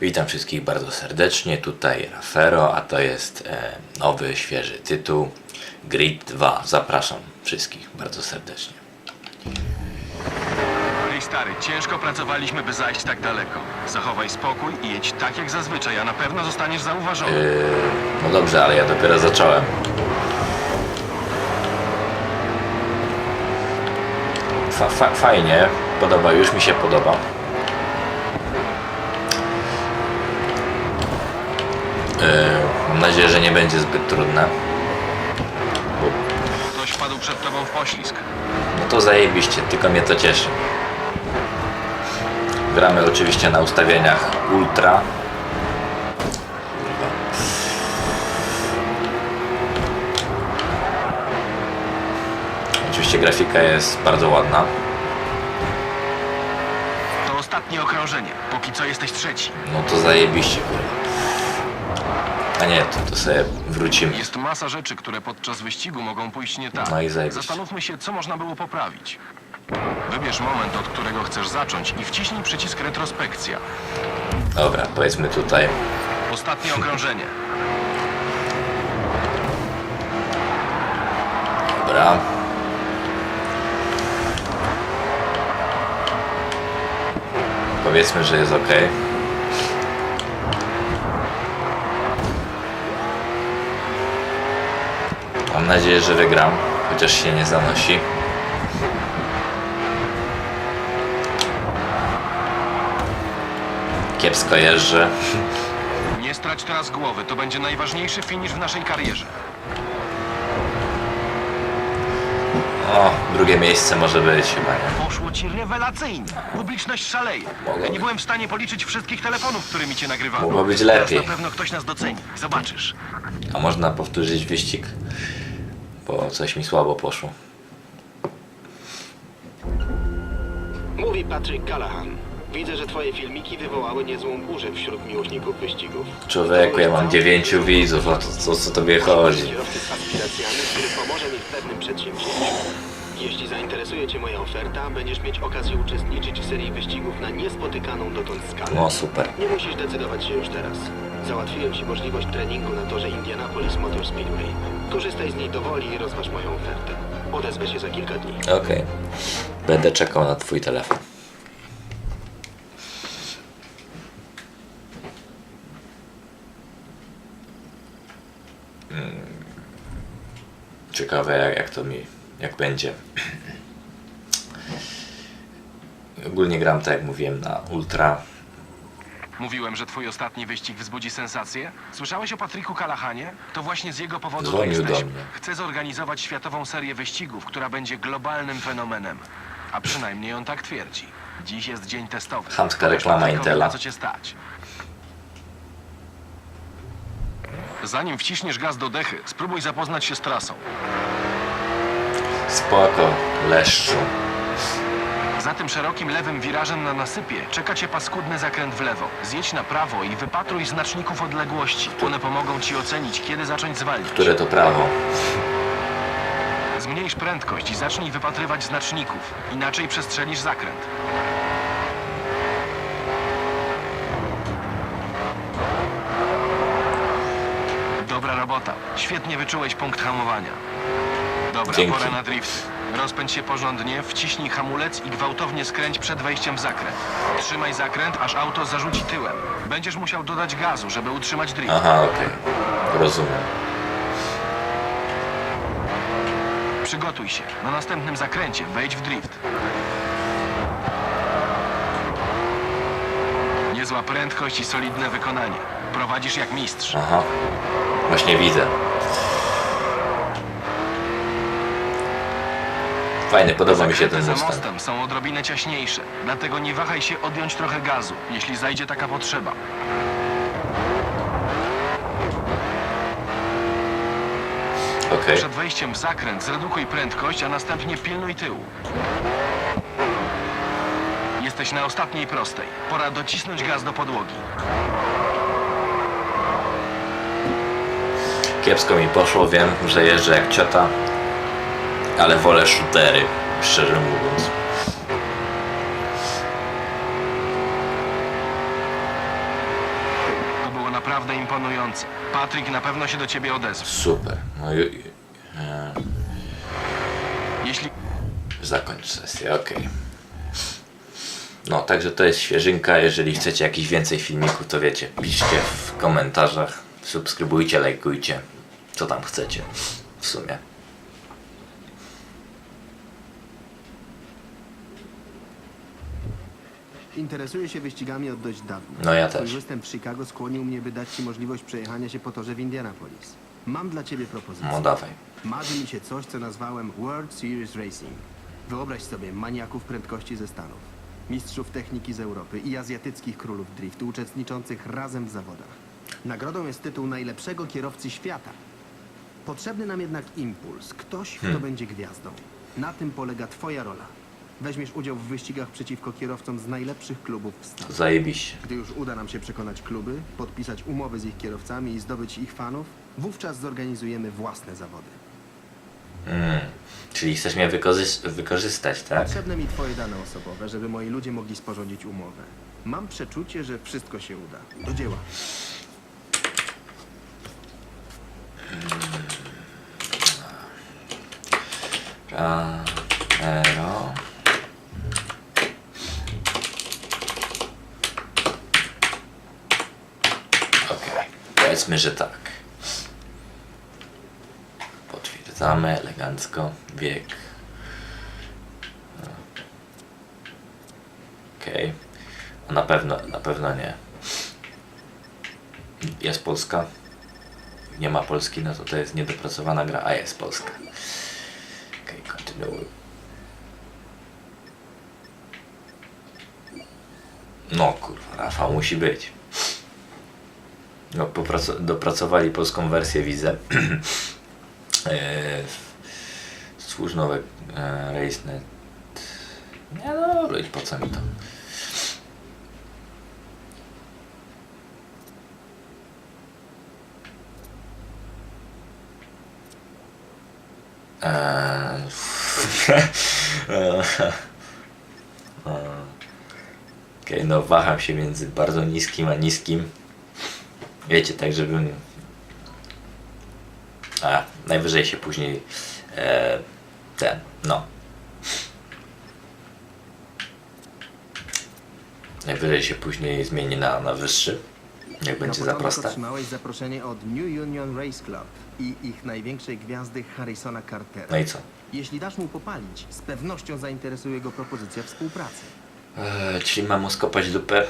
Witam wszystkich bardzo serdecznie, tutaj Rafero, a to jest e, nowy, świeży tytuł Grid 2. Zapraszam wszystkich bardzo serdecznie. Ej stary, ciężko pracowaliśmy, by zajść tak daleko. Zachowaj spokój i jedź tak jak zazwyczaj, a na pewno zostaniesz zauważony. No dobrze, ale ja dopiero zacząłem. Fa, fa, fajnie, podoba, już mi się podoba. Mam nadzieję, że nie będzie zbyt trudne. Bo Ktoś wpadł przed tobą w poślizg. No to zajebiście, tylko mnie to cieszy. Gramy oczywiście na ustawieniach ultra. Oczywiście grafika jest bardzo ładna. To ostatnie okrążenie. Póki co jesteś trzeci. No to zajebiście, kurwa. A nie, to, to sobie wrócimy. Jest masa rzeczy, które podczas wyścigu mogą pójść nie tak. No i zajebiście. Zastanówmy się, co można było poprawić. Wybierz moment, od którego chcesz zacząć i wciśnij przycisk retrospekcja. Dobra, powiedzmy tutaj. Ostatnie okrążenie. Dobra. Powiedzmy, że jest ok. Mam nadzieję, że wygram, chociaż się nie zanosi. Kiepsko jeżdżę. Nie strać teraz głowy, to będzie najważniejszy finisz w naszej karierze. O, drugie miejsce może być chyba, nie? Poszło ci rewelacyjnie. Publiczność szaleje. Mogło Nie byłem w stanie policzyć wszystkich telefonów, którymi cię nagrywano. Mogło być Teraz lepiej. na pewno ktoś nas doceni. Zobaczysz. A można powtórzyć wyścig? Bo coś mi słabo poszło. Mówi Patrick Callahan. Widzę, że twoje filmiki wywołały niezłą burzę wśród miłośników wyścigów. Człowieku, ja mam dziewięciu widzów, o to, co, co tobie chodzi? Kierowcy z aspiracjami, który pomoże mi w pewnym przedsięwzięciu. Jeśli zainteresuje cię moja oferta, będziesz mieć okazję uczestniczyć w serii wyścigów na niespotykaną dotąd skalę. No super. Nie musisz decydować się już teraz. Załatwiłem ci możliwość treningu na torze Indianapolis Motor Speedway. Korzystaj z niej do woli i rozważ moją ofertę. Odezwę się za kilka dni. Okej. Będę czekał na twój telefon. Mm. Ciekawe jak, jak to mi, jak będzie. Ogólnie gram tak jak mówiłem na ultra. Mówiłem, że twój ostatni wyścig wzbudzi sensację? Słyszałeś o Patryku Kalahanie? To właśnie z jego powodu tu Dzwonił do jesteśmy. mnie. Chcę zorganizować światową serię wyścigów, która będzie globalnym fenomenem. A przynajmniej on tak twierdzi. Dziś jest dzień testowy. Chamska reklama Patrykowi, Intela. Na co cię stać? Zanim wciśniesz gaz do dechy, spróbuj zapoznać się z trasą. Spoko, leszczu. Za tym szerokim lewym wirażem na nasypie czeka cię paskudny zakręt w lewo. Zjedź na prawo i wypatruj znaczników odległości. One pomogą ci ocenić, kiedy zacząć zwalniać. Które to prawo? Zmniejsz prędkość i zacznij wypatrywać znaczników. Inaczej przestrzelisz zakręt. Dobra robota. Świetnie wyczułeś punkt hamowania. Dobra, Dzięki. pora na drifty. Rozpędź się porządnie, wciśnij hamulec i gwałtownie skręć przed wejściem w zakręt. Trzymaj zakręt, aż auto zarzuci tyłem. Będziesz musiał dodać gazu, żeby utrzymać drift. Aha, okej. Rozumiem. Przygotuj się. Na następnym zakręcie wejdź w drift. Niezła prędkość i solidne wykonanie. Prowadzisz jak mistrz. Aha. Właśnie widzę. Fajny, podoba mi się ten za Mustang. mostem są odrobinę ciaśniejsze, dlatego nie wahaj się odjąć trochę gazu, jeśli zajdzie taka potrzeba. Okej. Przed wejściem w zakręt zredukuj prędkość, a następnie pilnuj tyłu. Jesteś na ostatniej prostej. Pora docisnąć gaz do podłogi. Kiepsko mi poszło, wiem, że jeżdżę jak ciota, ale wolę shootery, szczerze mówiąc. naprawdę imponujące. Patryk na pewno się do ciebie odezwie. Super. No i, i, e, Jeśli zakończ sesję, okej. No, także to jest świeżynka. Jeżeli chcecie jakiś więcej filmików, to wiecie, piszcie w komentarzach, subskrybujcie, lajkujcie, co tam chcecie w sumie. Interesuję się wyścigami od dość dawna. No ja Twój też. występ w Chicago skłonił mnie, by dać ci możliwość przejechania się po torze w Indianapolis. Mam dla ciebie propozycję. No dawaj. Marzy mi się coś, co nazwałem World Series Racing. Wyobraź sobie maniaków prędkości ze Stanów, mistrzów techniki z Europy i azjatyckich królów driftu uczestniczących razem w zawodach. Nagrodą jest tytuł najlepszego kierowcy świata. Potrzebny nam jednak impuls, ktoś, kto będzie gwiazdą. Na tym polega twoja rola. Weźmiesz udział w wyścigach przeciwko kierowcom z najlepszych klubów w Stanach. Zajebiście. Gdy już uda nam się przekonać kluby, podpisać umowy z ich kierowcami i zdobyć ich fanów, wówczas zorganizujemy własne zawody. Mm. Czyli chcesz mnie wykorzys- wykorzystać, tak? Potrzebne mi twoje dane osobowe, żeby moi ludzie mogli sporządzić umowę. Mam przeczucie, że wszystko się uda. Do dzieła. Ero. Okej, powiedzmy, że tak. Potwierdzamy elegancko wiek. Okej. No Na pewno, na pewno nie. Jest Polska. Nie ma Polski, no to to jest niedopracowana gra, a jest Polska. Okej, kontynuuj. No kurwa, Rafał musi być. No, dopracowali polską wersję, widzę. eee, Stwórz nowe e, RaceNet. Nie no, dobra, po co mi to? Eee, Okej, no waham się między bardzo niskim a niskim. Wiecie, tak żebym... A, najwyżej się później... E, ten, no. Najwyżej się później zmieni na, na wyższy. Jak będzie za proste. otrzymałeś zaproszenie od New Union Race Club i ich największej gwiazdy Harrisona Cartera. No i co? Jeśli dasz mu popalić, z pewnością zainteresuje go propozycja współpracy. Eee, czyli mam mu skopać dupę.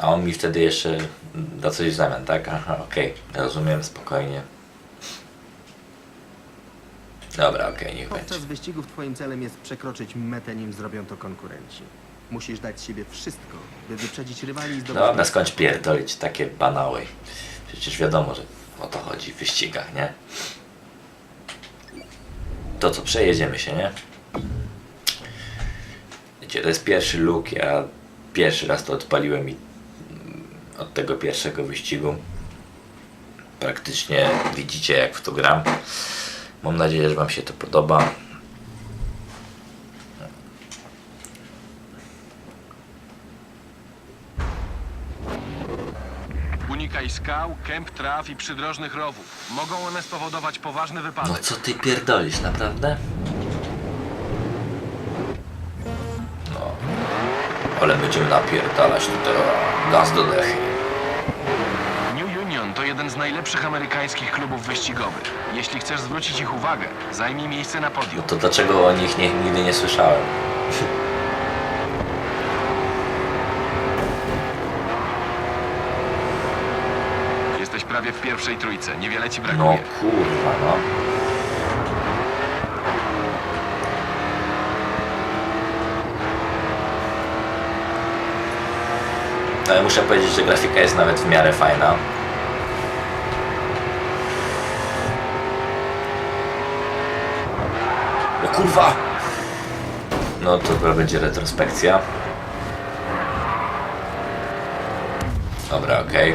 A on mi wtedy jeszcze da coś w zamian, tak? Aha, okej. Rozumiem, spokojnie. Dobra, okej, niech Podczas będzie. wyścigów twoim celem jest przekroczyć metę, nim zrobią to konkurenci. Musisz dać z siebie wszystko, by wyprzedzić rywali i zdobyć... Dobra, skończ pierdolić takie banały. Przecież wiadomo, że o to chodzi w wyścigach, nie? To co, przejedziemy się, nie? Wiecie, to jest pierwszy look, ja pierwszy raz to odpaliłem i od tego pierwszego wyścigu praktycznie widzicie jak w to gram. Mam nadzieję, że Wam się to podoba. unikaj skał, kęp traw i przydrożnych rowów. Mogą one spowodować poważny No wypadek. co ty pierdolisz, naprawdę? No. Ale będziemy napierdalać tutaj. o, Gaz do dechy. To jeden z najlepszych amerykańskich klubów wyścigowych. Jeśli chcesz zwrócić ich uwagę, zajmij miejsce na podium. No to dlaczego o nich nie, nigdy nie słyszałem? Jesteś prawie w pierwszej trójce, niewiele ci No brakuje. kurwa, no. Ale muszę powiedzieć, że grafika jest nawet w miarę fajna. Kurwa! No to chyba będzie retrospekcja. Dobra, okej.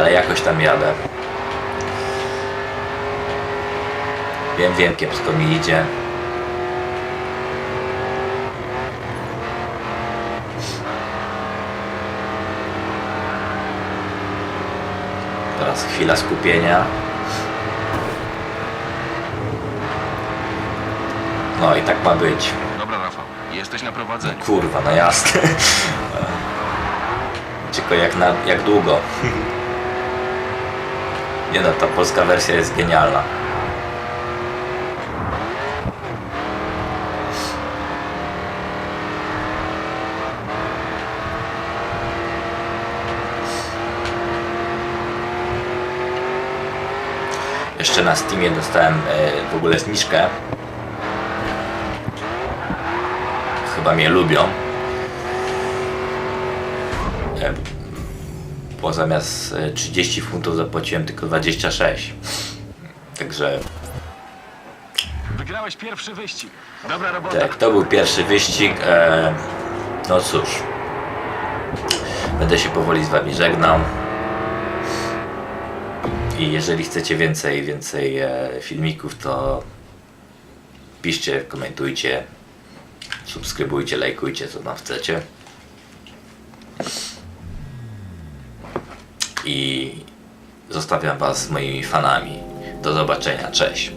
ale jakoś tam jadę. Wiem, wiem, kiepsko mi idzie. Teraz chwila skupienia. No i tak ma być. Dobra, Rafał, jesteś na prowadzeniu. Kurwa, no jasne. Tylko jak, na, jak długo? Nie no, ta polska wersja jest genialna. Jeszcze na Steamie dostałem e, w ogóle zniżkę. Chyba mnie lubią. E, Bo zamiast e, 30 funtów zapłaciłem tylko 26. Także Wygrałeś pierwszy wyścig. Dobra robota. tak, to był pierwszy wyścig. E, no cóż. Będę się powoli z wami żegnał. I jeżeli chcecie więcej, więcej e, filmików, to piszcie, komentujcie, subskrybujcie, lajkujcie, co tam chcecie. I zostawiam was z moimi fanami. Do zobaczenia, cześć.